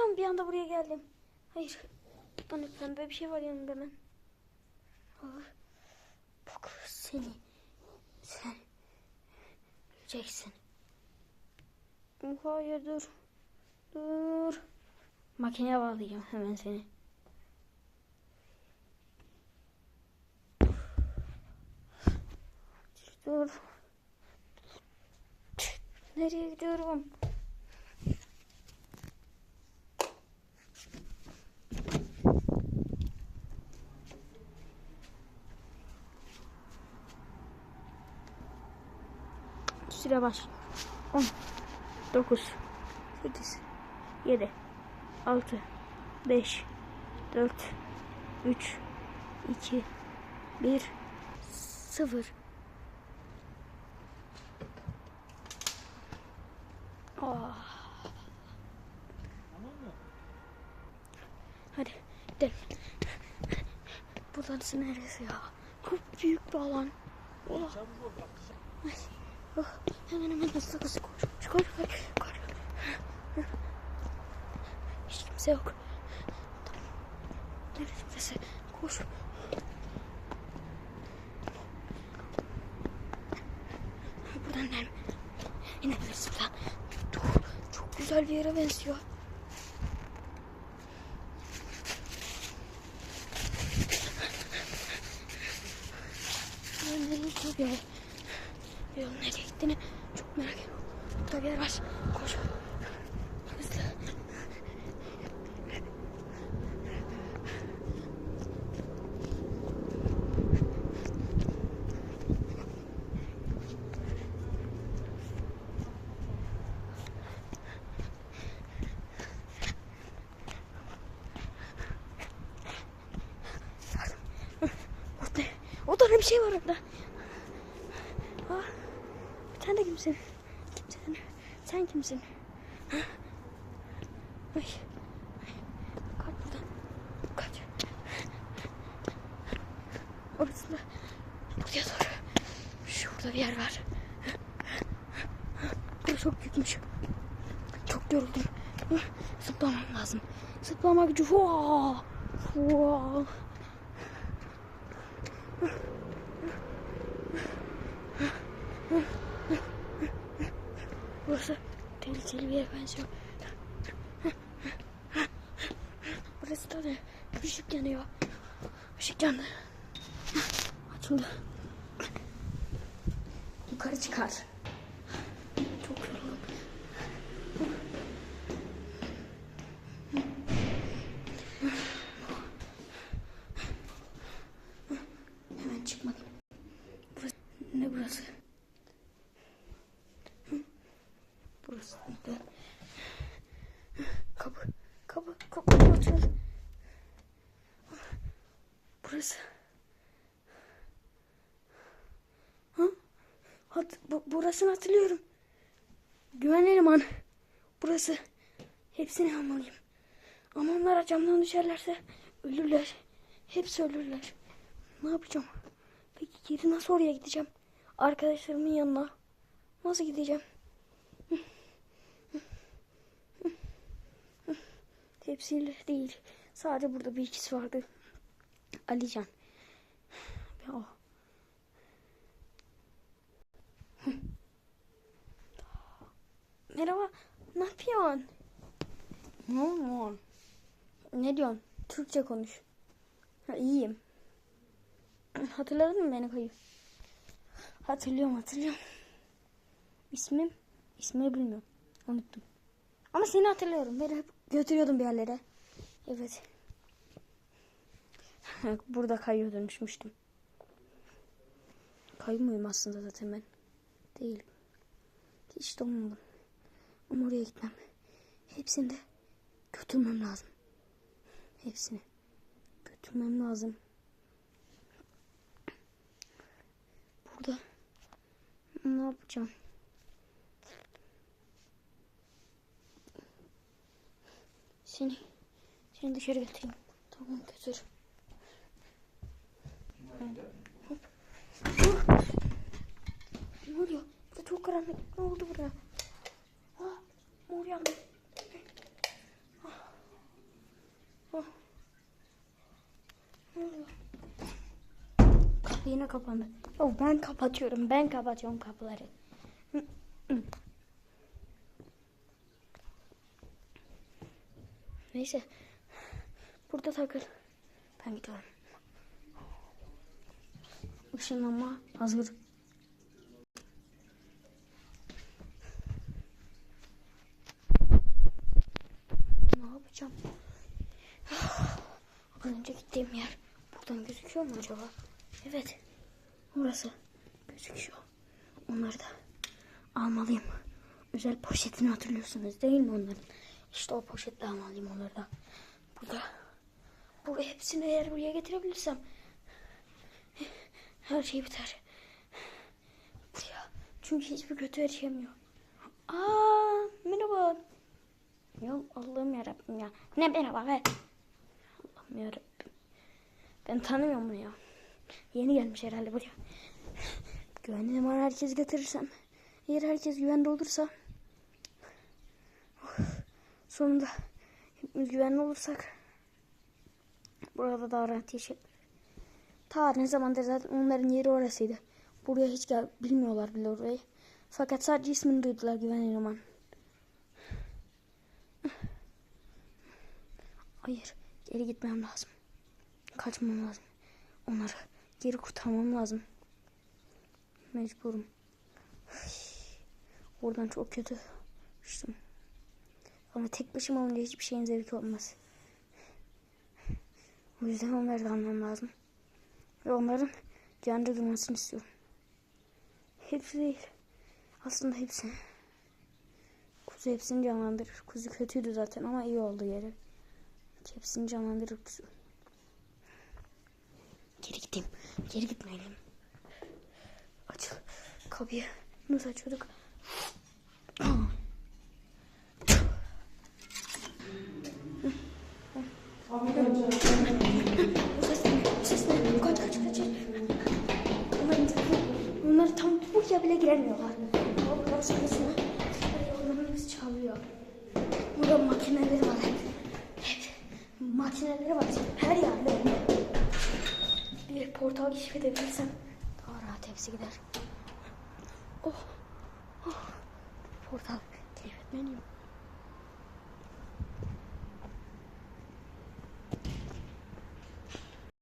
yapıyorsun? Bir anda buraya geldim. Hayır. Bana pembe bir şey var yanımda hemen. Olur. Bak seni. Sen. Öleceksin. Hayır dur. Dur. Makineye bağlayacağım hemen seni. Dur. Nereye gidiyorum? Süre baş. 10 9 8 7 6 5 4 3 2 1 0 Ah. Hadi gidelim. Burası neresi ya? Çok büyük bir alan. Oh. Oh. Hemen hemen hızlı hızlı koş. Koş koş koş. Hiç kimse yok. Tamam. Neresi burası? Koş. Buradan inelim. İnebiliriz buradan. Dur. Çok güzel bir yere benziyor. Ben nereye gidiyor? Yolun nereye gittiğini çok merak ediyorum. Burada bir yer var. Koş. Hızlı. Orada, orada bir şey var orada. Sen de kimsin? Sen, sen kimsin? Ha? Ay. Kaç buradan. Kaç. Orası da. Buraya doğru. Şurada bir yer var. Burası çok büyükmüş. Çok yoruldum. Zıplamam lazım. Zıplama gücü. Hua! Hua! Burası tehlikeli bir yere benziyor. Burası da ne? Işık yanıyor. Işık yandı. Açıldı. Yukarı çıkar. Çok yoruldum. Hemen çıkmadım. Burası, ne burası? Burası nerede? Kapı, kapı, kapı açıl. Burası. Ha? Hat, bu, burasını hatırlıyorum. Güvenli liman. Burası. Hepsini almalıyım. Ama onlar camdan düşerlerse ölürler. Hepsi ölürler. Ne yapacağım? Peki geri nasıl oraya gideceğim? Arkadaşlarımın yanına. Nasıl gideceğim? Hepsiyle değil. Sadece burada bir ikisi vardı. Alican. Ve o. Merhaba. Ne yapıyorsun? Ne oluyor? Ne diyorsun? Türkçe konuş. Ha, iyiyim. Hatırladın mı beni kayıp? Hatırlıyorum hatırlıyorum. İsmim? İsmini bilmiyorum. Unuttum. Ama seni hatırlıyorum. Beni hep götürüyordun bir yerlere. Evet. Burada kayıyor dönüşmüştüm. Kaymıyorum aslında zaten ben. Değilim. Hiç de olmadım. Ama oraya gitmem. Hepsini de götürmem lazım. Hepsini götürmem lazım. Burada ne yapacağım? Seni, seni dışarı götüreyim. Tamam götür. Hop. Hop. Ne oluyor? Burada çok karanlık. Ne oldu buraya? Ah, mor yandı. Ah. Ah. Ne oluyor? Kapı yine kapandı. Oh, ben kapatıyorum. Ben kapatıyorum kapıları. Neyse. Burada takıl. Ben gidiyorum. Işınlanma hazır. Ne yapacağım? Az önce gittiğim yer buradan gözüküyor mu acaba? Evet. Orası gözüküyor. Onları da almalıyım. Özel poşetini hatırlıyorsunuz değil mi onların? İşte o poşetle almalıyım onları da. Burada. Bu hepsini eğer buraya getirebilirsem her şey biter. Buraya. Çünkü hiçbir kötü erişemiyor. Aa, merhaba. Ya Allah'ım yarabbim ya. Ne merhaba be. Allah'ım yarabbim. Ben tanımıyorum bunu ya. Yeni gelmiş herhalde buraya. Güvenli numara herkes getirirsem. Eğer herkes güvende olursa. Sonunda hepimiz güvenli olursak. Burada daha rahat yaşayabiliriz. Ta ne zamandır zaten onların yeri orasıydı. Buraya hiç gel bilmiyorlar bile orayı. Fakat sadece ismini duydular güvenli numara. Hayır. Geri gitmem lazım. Kaçmam lazım. Onları geri kurtarmam lazım. Mecburum. Oradan çok kötü düştüm. Ama tek başıma olunca hiçbir şeyin zevki olmaz. O yüzden onları da almam lazım. Ve onların canlı durmasını istiyorum. Hepsi değil. Aslında hepsi. Kuzu hepsini canlandırır. Kuzu kötüydü zaten ama iyi oldu yeri. Hepsini canlandırır kuzu. Geri gideyim. Geri gitmeliyim. Açıl. Kapıyı nasıl açıyorduk? Buraya bile giremiyorlar. O kadar sonrasında onların hepsi çalıyor. Burada makineleri var hep. Hep makineleri var her yerde. Bir portal keşfedebilirsem daha rahat hepsi gider. Oh. Oh. Portal keşfetmeliyim.